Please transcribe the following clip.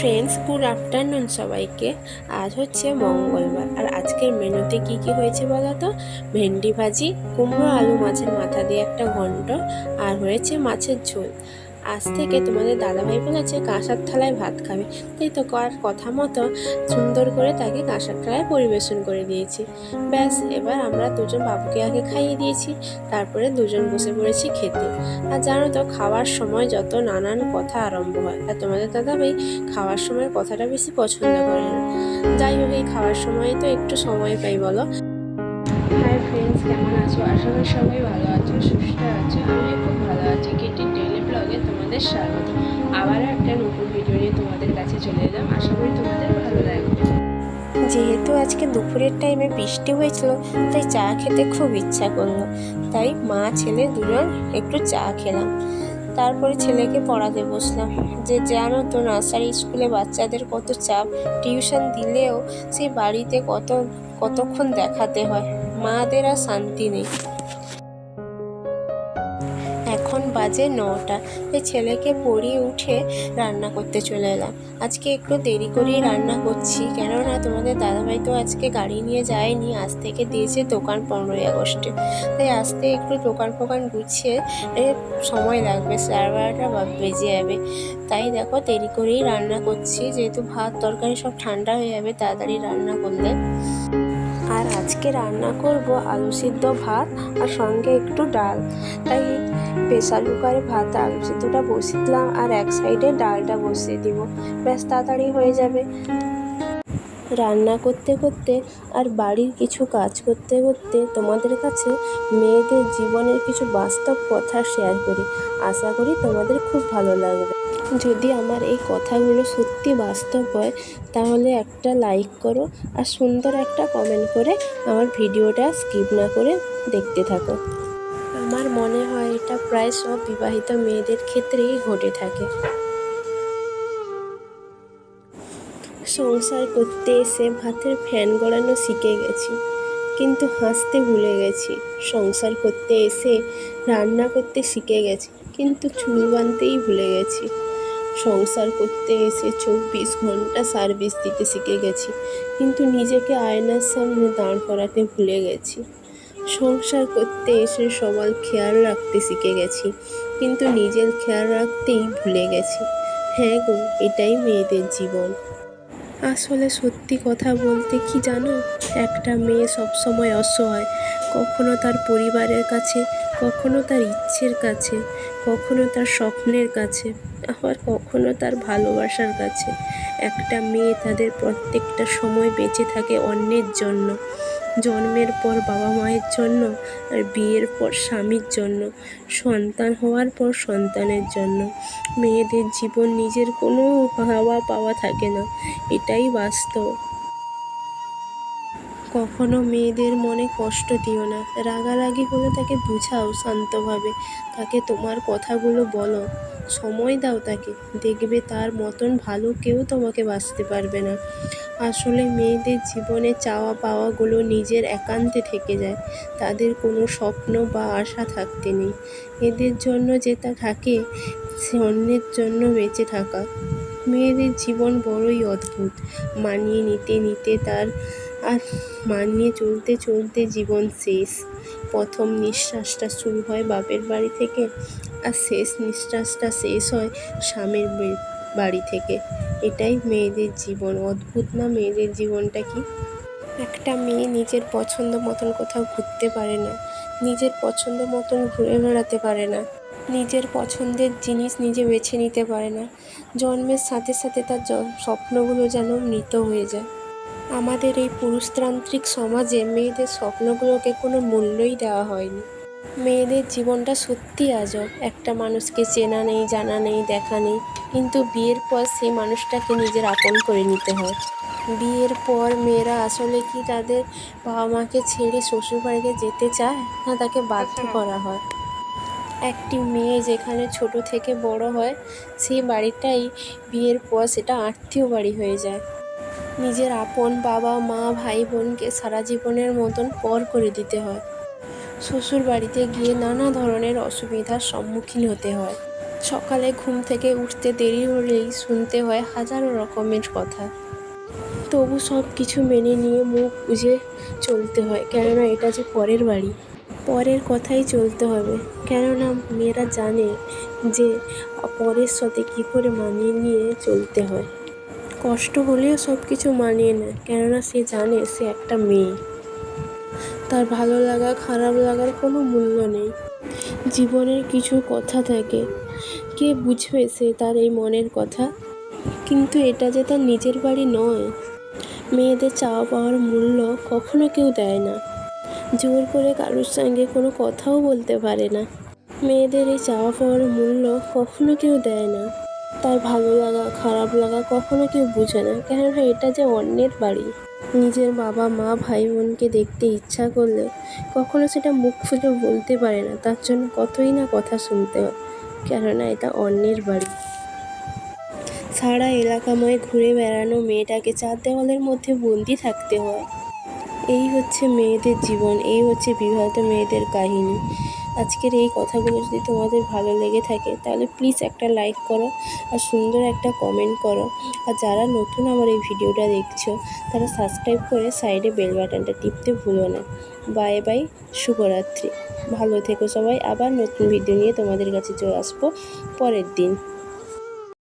Friends good afternoon সবাইকে। আজ হচ্ছে মঙ্গলবার। আর আজকের মেনুতে কি কি হয়েছে বলো তো? ভেন্ডি ভাজি, কুমড়ো, আলু মাছের মাথা দিয়ে একটা ঘন্ট, আর হয়েছে মাছের ঝোল। আজ থেকে তোমাদের দাদাভাই বলেছে কাঁসার থালায় ভাত খাবে। তাই তো আর কথা মতো সুন্দর করে তাকে কাঁসার থালায় পরিবেশন করে দিয়েছি। ব্যাস, এবার আমরা দুজন বাবুকে আগে খাইয়ে দিয়েছি, তারপরে দুজন বসে পড়েছি খেতে। আর জানো তো, খাওয়ার সময় যত নানান কথা আরম্ভ হয়, আর তোমাদের দাদাভাই খাওয়ার সময় কথাটা বেশি পছন্দ করে না। যাই হোক, এই খাওয়ার সময় তো একটু সময় পাই, বলো। হাই ফ্রেন্ডস কেমন আছো? করি সবাই ভালো আছো, সুস্থ আছো আমি খুব ভালো আছি। কেটি তোমাদের স্বাগত। আবার একটা নতুন ভিডিও নিয়ে তোমাদের কাছে চলে এলাম। আশা করি তোমাদের ভালো লাগবে। যেহেতু আজকে দুপুরের টাইমে বৃষ্টি হয়েছিল, তাই চা খেতে খুব ইচ্ছা করল। তাই মা, ছেলে দুজন একটু চা খেলাম। তারপরে ছেলেকে পড়াতে বসলাম। যে জানো তো নার্সারি স্কুলে বাচ্চাদের কত চাপ। টিউশন দিলেও সেই বাড়িতে কত, কতক্ষণ দেখাতে হয়। মাদের আর শান্তি নেই। বাজে নটা। এই ছেলেকে পড়িয়ে উঠে রান্না করতে চলে এলাম। আজকে একটু দেরি করেই রান্না করছি। কেননা তোমাদের দাদাভাই তো আজকে গাড়ি নিয়ে যায়নি। আজ থেকে দিয়েছে দোকান পনেরোই আগস্টে। তাই আসতে একটু দোকান ফোকান গুছিয়ে সময় লাগবে। সাড়ে বারোটা বেজে যাবে। তাই দেখো দেরি করেই রান্না করছি। যেহেতু ভাত, তরকারি সব ঠান্ডা হয়ে যাবে, তাড়াতাড়ি রান্না করলে। আর আজকে রান্না করব আলু সিদ্ধ ভাত আর সঙ্গে একটু ডাল। তাই প্রেশার কুকারে ভাত আলু সিদ্ধটা বসিয়ে দিলাম আর এক সাইডে ডালটা বসিয়ে দিব। ব্যাস, তাড়াতাড়ি হয়ে যাবে। রান্না করতে করতে আর বাড়ির কিছু কাজ করতে করতে তোমাদের কাছে মেয়েদের জীবনের কিছু বাস্তব কথা শেয়ার করি। আশা করি তোমাদের খুব ভালো লাগবে। যদি আমার এই কথাগুলো সত্যি বাস্তব হয়, তাহলে একটা লাইক করো আর সুন্দর একটা কমেন্ট করে আমার ভিডিওটা স্কিপ না করে দেখতে থাকো। আমার মনে হয় এটা প্রায় সব বিবাহিত মেয়েদের ক্ষেত্রেই ঘটে থাকে। সংসার করতে এসে ভাতের ফ্যান গড়ানো শিখে গেছি, কিন্তু হাসতে ভুলে গেছি। সংসার করতে এসে রান্না করতে শিখে গেছি, কিন্তু চুল বাঁধতেই ভুলে গেছি। সংসার করতে এসে চব্বিশ ঘণ্টা সার্ভিস দিতে শিখে গেছি। কিন্তু নিজেকে আয়নার সামনে দাঁড় করাতে ভুলে গেছি। সংসার করতে এসে সবার খেয়াল রাখতে শিখে গেছি। কিন্তু নিজের খেয়াল রাখতেই ভুলে গেছি। হ্যাঁ গো, এটাই মেয়েদের জীবন। আসলে সত্যি কথা বলতে কি জানো? একটা মেয়ে সবসময় অসহায়। কখনো তার পরিবারের কাছে, কখনো তার ইচ্ছের কাছে, কখনো তার স্বপ্নের কাছে, আবার কখনো তার ভালোবাসার কাছে। একটা মেয়ে তাদের প্রত্যেকটা সময় বেঁচে থাকে অন্যের জন্য। জন্মের পর বাবা মায়ের জন্য আর বিয়ের পর স্বামীর জন্য, সন্তান হওয়ার পর সন্তানের জন্য। মেয়েদের জীবন নিজের কোনো হাওয়া পাওয়া থাকে না, এটাই বাস্তব। কখনো মেয়েদের মনে কষ্ট দিও না, রাগারাগি হলে তাকে বুঝাও শান্তভাবে, তাকে তোমার কথাগুলো বলো। সময় দাও তাকে। দেখবে তার মতন ভালো কেউ তোমাকে বাঁচতে পারবে না। আসলে মেয়েদের জীবনে চাওয়া পাওয়াগুলো নিজের একান্তে থেকে যায়। তাদের কোনো স্বপ্ন বা আশা থাকতে নেই। এদের জন্য যেটা থাকে, সে অন্যের জন্য বেঁচে থাকা। মেয়েদের জীবন বড়ই অদ্ভুত। মানিয়ে নিতে নিতে তার আর মানিয়ে চলতে চলতে জীবন শেষ। প্রথম নিঃশ্বাসটা শুরু হয় বাপের বাড়ি থেকে। আর শেষ নিঃশ্বাসটা শেষ হয় স্বামীর বাড়ি থেকে। এটাই মেয়েদের জীবন। অদ্ভুত না মেয়েদের জীবনটা কি? একটা মেয়ে নিজের পছন্দ মতন কোথাও ঘুরতে পারে না, নিজের পছন্দ মতন ঘুরে বেড়াতে পারে না, নিজের পছন্দের জিনিস নিজে বেছে নিতে পারে না। জন্মের সাথে সাথে তার স্বপ্নগুলো যেন মৃত হয়ে যায়। আমাদের এই পুরুষতান্ত্রিক সমাজে মেয়েদের স্বপ্নগুলোকে কোনো মূল্যই দেওয়া হয়নি। মেয়েদের জীবনটা সত্যি আজব। একটা মানুষকে চেনা নেই জানা নেই দেখা নেই। কিন্তু বিয়ের পর সেই মানুষটাকে নিজের আপন করে নিতে হয়। বিয়ের পর মেয়েরা আসলে কি তাদের বাবা মাকে ছেড়ে শ্বশুরবাড়িতে যেতে চায়? না তাকে বাধ্য করা হয়। একটি মেয়ে যেখানে ছোট থেকে বড় হয় সেই বাড়িটাই বিয়ের পর সেটা আত্মীয় বাড়ি হয়ে যায়। নিজের আপন বাবা মা ভাই বোনকে সারা জীবনের মতন পর করে দিতে হয়। শ্বশুর বাড়িতে গিয়ে নানা ধরনের অসুবিধার সম্মুখীন হতে হয়। সকালে ঘুম থেকে উঠতে দেরি হলেই শুনতে হয় হাজারো রকমের কথা। তবু সব কিছু মেনে নিয়ে মুখ বুঝে চলতে হয়, কেননা এটা যে পরের বাড়ি। পরের কথাই চলতে হবে, কেননা মেয়েরা জানে যে পরের সাথে কী করে মানিয়ে নিয়ে চলতে হয়। কষ্ট হলেও সব কিছু মানিয়ে নেয়, কেননা সে জানে সে একটা মেয়ে। তার ভালো লাগা, খারাপ লাগার কোনো মূল্য নেই। জীবনের কিছু কথা থাকে। কে বুঝবে সে তার এই মনের কথা? কিন্তু এটা যে তার নিজের বাড়ি নয়। মেয়েদের চাওয়া পাওয়ার মূল্য কখনো কেউ দেয় না। জোর করে কারোর সঙ্গে কোনো কথাও বলতে পারে না। মেয়েদের এই চাওয়া পাওয়ার মূল্য কখনো কেউ দেয় না। তার ভালো লাগা, খারাপ লাগা কখনো কেউ বুঝে না। কেননা এটা যে অন্যের বাড়ি। নিজের বাবা, মা, ভাই, বোনকে দেখতে ইচ্ছা করলে কখনো সেটা মুখ ফুটে বলতে পারে না। তার জন্য কতই না কথা শুনতে হয়। কেননা এটা অন্যের বাড়ি। সারা এলাকাময় ঘুরে বেড়ানো মেয়েটাকে চার দেওয়ালের মধ্যে বন্দি থাকতে হয়। এই হচ্ছে মেয়েদের জীবন, এই হচ্ছে বিবাহিত মেয়েদের কাহিনী। আজকের এই কথাগুলো যদি তোমাদের ভালো লেগে থাকে, তাহলে প্লিজ একটা লাইক করো আর সুন্দর একটা কমেন্ট করো। আর যারা নতুন আমার এই ভিডিওটা দেখছ, তারা সাবস্ক্রাইব করে সাইডে বেল বাটনটা টিপতে ভুলো না। বাই বাই শুভরাত্রি। ভালো থেকো সবাই, আবার নতুন ভিডিও নিয়ে তোমাদের কাছে চলে আসব। পরের দিন।